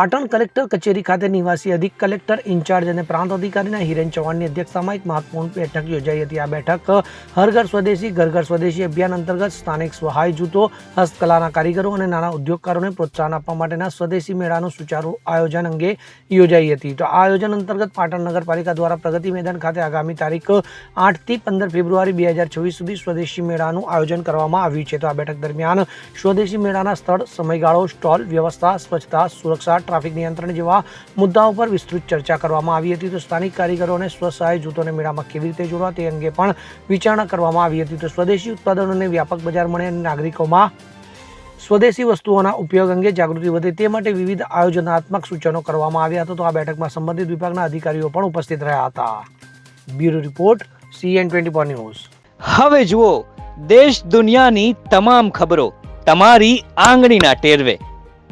Patan collector કચેરી ખાતે નિવાસી અધિક કલેક્ટર ઇન્ચાર્જ અને પ્રાંત અધિકારીના હિરેન ચૌહાણની અધ્યક્ષતામાં એક મહત્વપૂર્ણ બેઠક યોજાઈ હતી. આ બેઠક હર ઘર સ્વદેશી, ઘર ઘર સ્વદેશી અભિયાન અંતર્ગત સ્થાનિક સહાય જૂથો, હસ્તકલાના કારીગરો અને નાના ઉદ્યોગકારોને પ્રોત્સાહન આપવા માટેના સ્વદેશી મેળાનું સુચારુ આયોજન અંગે યોજાઈ હતી. તો આ આયોજન અંતર્ગત પાટણ નગરપાલિકા દ્વારા પ્રગતિ મેદાન ખાતે આગામી તારીખ આઠથી પંદર ફેબ્રુઆરી બે હજાર છવ્વીસ સુધી સ્વદેશી મેળાનું આયોજન કરવામાં આવ્યું છે. તો આ બેઠક દરમિયાન સ્વદેશી મેળાના સ્થળ, સમયગાળો, સ્ટોલ, વ્યવસ્થા, સ્વચ્છતા, સુરક્ષા ટ્રાફિક નિયંત્રણ જેવા મુદ્દાઓ પર વિસ્તૃત ચર્ચા કરવામાં આવી હતી તો સ્થાનિક કારીગરો અને સ્વસહાય જૂથોને મેળામાં કેવી રીતે જોડવા તે અંગે પણ વિચારણા કરવામાં આવી હતી તો સ્વદેશી ઉત્પાદનોને વ્યાપક બજાર મળે અને નાગરિકોમાં સ્વદેશી વસ્તુઓના ઉપયોગ અંગે જાગૃતિ વધે તે માટે વિવિધ આયોજનાત્મક સૂચનો કરવામાં આવ્યા હતા તો આ બેઠકમાં સંબંધિત વિભાગના અધિકારીઓ પણ ઉપસ્થિત રહ્યા હતા. Bureau report CN twenty four news. હવે જુઓ, દેશ દુનિયાની તમામ ખબરો, તમારી આંગળીના ટેરવે.